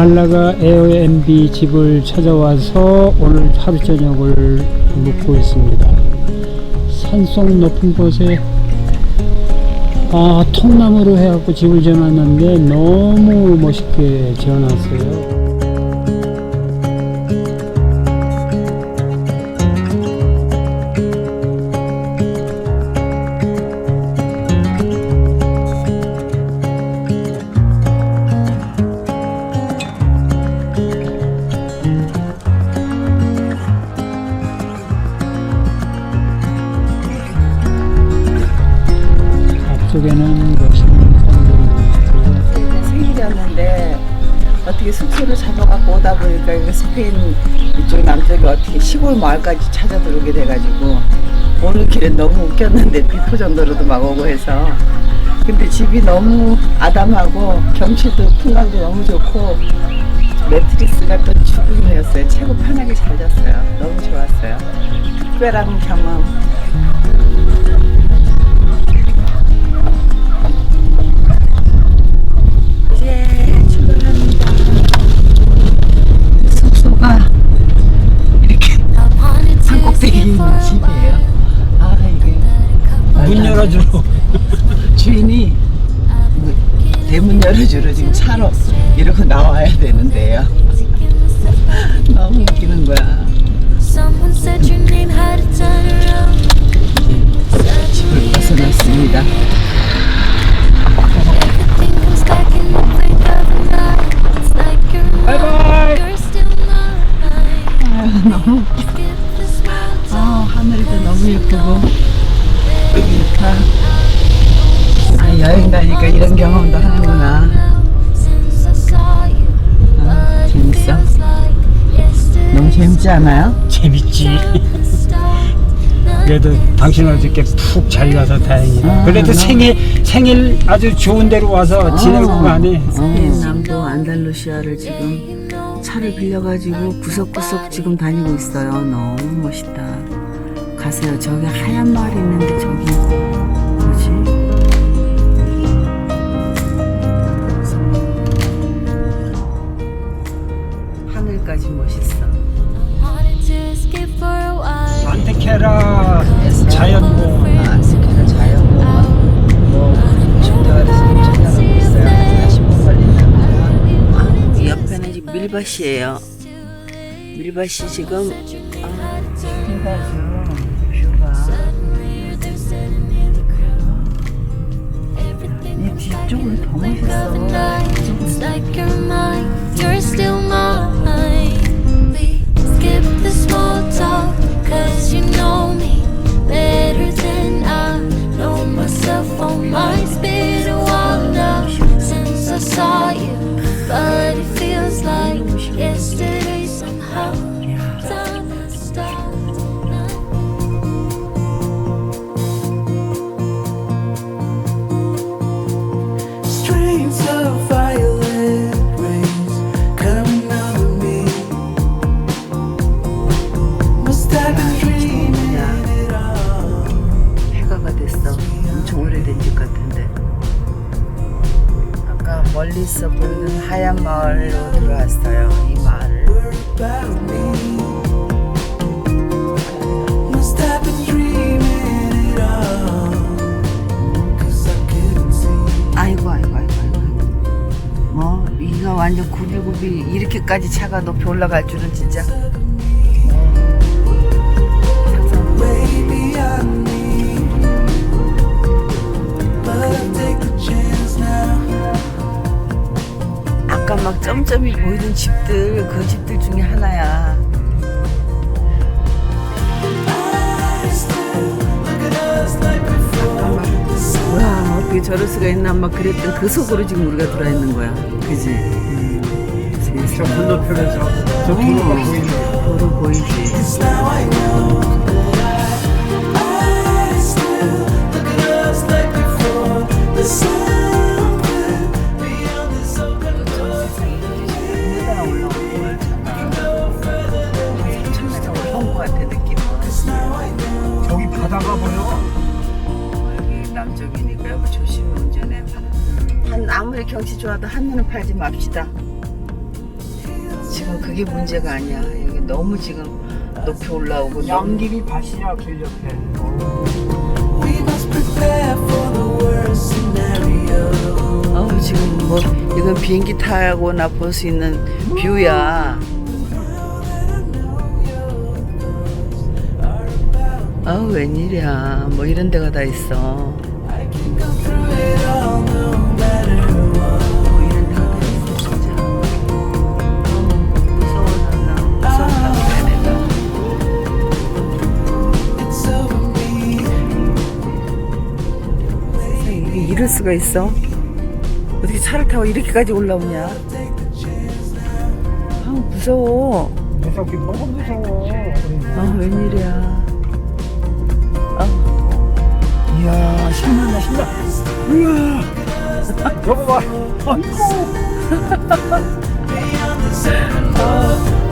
말라가 에어앤비 집을 찾아와서 오늘 하루 저녁을 묵고 있습니다. 산속 높은 곳에 아 통나무로 해갖고 집을 지어놨는데 너무 멋있게 지어놨어요. 시골 마을까지 찾아 들어오게 돼가지고 오는 길에 너무 웃겼는데 비포 정도로도 막 오고 해서. 근데 집이 너무 아담하고 경치도 풍광도 너무 좋고 매트리스가 또 죽음이었어요. 최고 편하게 잘 잤어요. 너무 좋았어요. 특별한 경험 대문 열어주러 지금 차로 이러고 나와야 되는데요. 너무 웃기는 거야. 재밌지 않아요? 재밌지. 그래도 당신 어저께 푹 잘 가서 다행이다. 아, 그래도 너무- 생일 생일 아주 좋은 데로 와서 지내고 가네. 스페인 남부 안달루시아를 지금 차를 빌려가지고 구석구석 지금 다니고 있어요. 너무 멋있다. 가세요. 저기 하얀 마을이 있는데 저기 밀밭이에요. 밀밭이 지금 아, 힘들죠. 뷰가. 이 뒤쪽은 더 멋있어. It's like you're mine, 멀리서 보이는 하얀 마을로 들어왔어요. 이 마을. 아이고 아이고 아이고 아이고. 뭐 이가 완전 굽이굽이 이렇게까지 차가 높이 올라갈 줄은 진짜. 아까 막 점점이 보이던 집들 그 집들 중에 하나야. 와 어떻게 저럴 수가 있나 막 그랬던 그 속으로 지금 우리가 들어와 있는 거야. 그지? 저 건너편에서 저 도로가 보이는 거. 도로 보이지. 아무리 경치 좋아도 한눈은 팔지 맙시다. 지금 그게 문제가 아니야. 여기 너무 지금 높이 올라오고 양귀비 밭이야 길 옆에. 아우 지금 뭐 이건 비행기 타고나 볼 수 있는 뷰야. 아우 웬일이야. 뭐 이런 데가 다 있어. 수가 있어? 어떻게 차를 타고 이렇게까지 올라오냐? 아우 무서워. 무섭게 뭐가 무서워. 아 웬일이야. 아 이야 신난다 신나. 우와. 여보 봐. 아이고.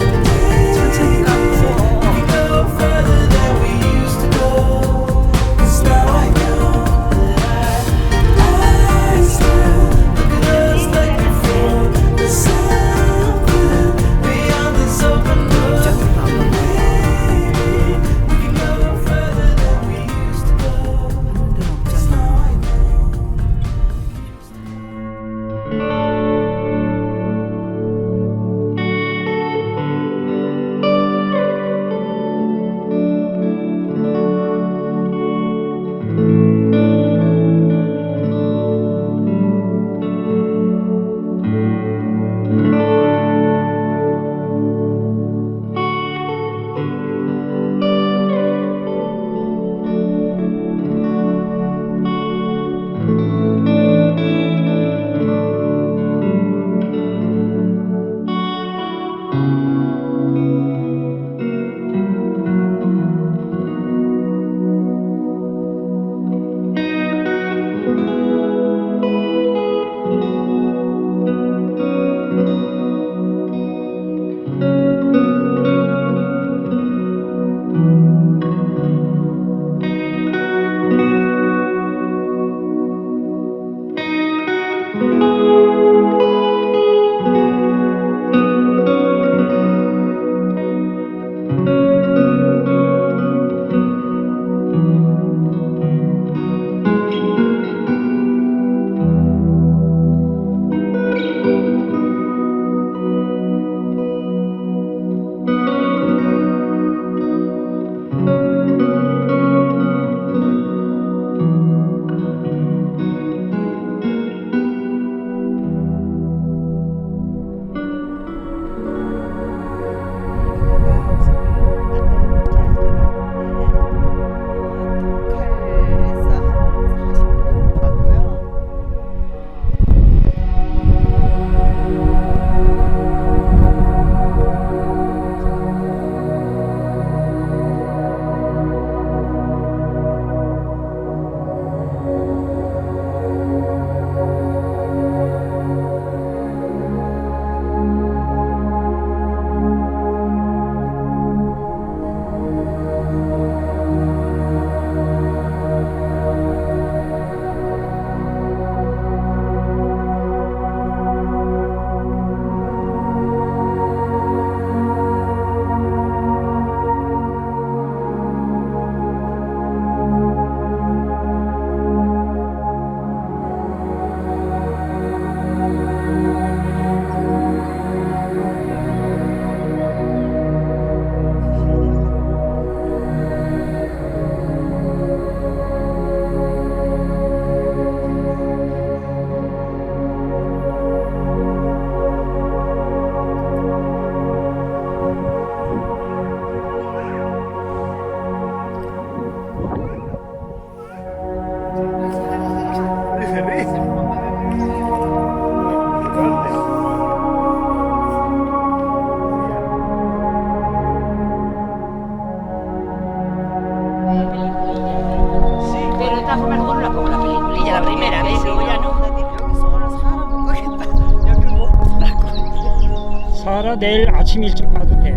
살아 내일 아침 일찍 봐도 돼.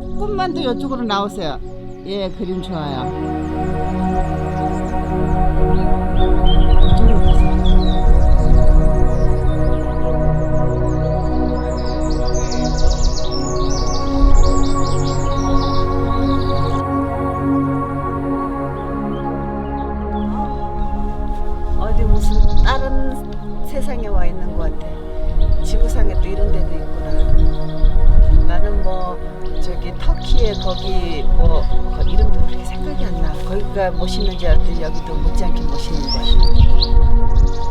조금만 더 이쪽으로 나오세요. 예, 그림 좋아요. 어디 무슨 다른 세상에 와 있는 것 같아. 지구상에 또 이런 데도 있구나. 나는 뭐 저기 터키에 거기 뭐 생각이 안 나. 거기가 멋있는 줄 알았더니 여기도 못지않게 멋있는 것 같아. 잘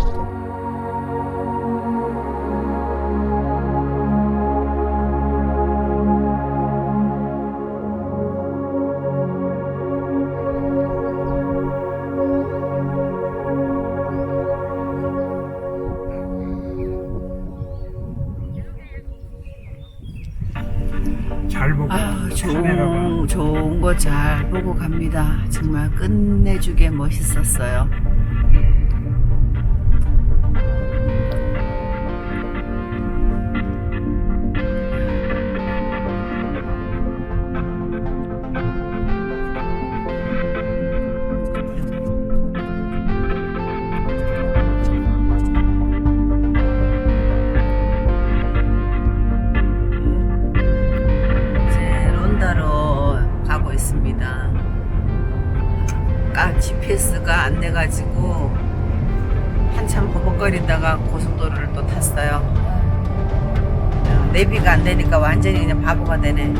잘 보고 갑니다. 정말 끝내주게 멋있었어요. 아, GPS가 안 돼가지고 한참 버벅거리다가 고속도로를 또 탔어요. 내비가 안 되니까 완전히 그냥 바보가 되네.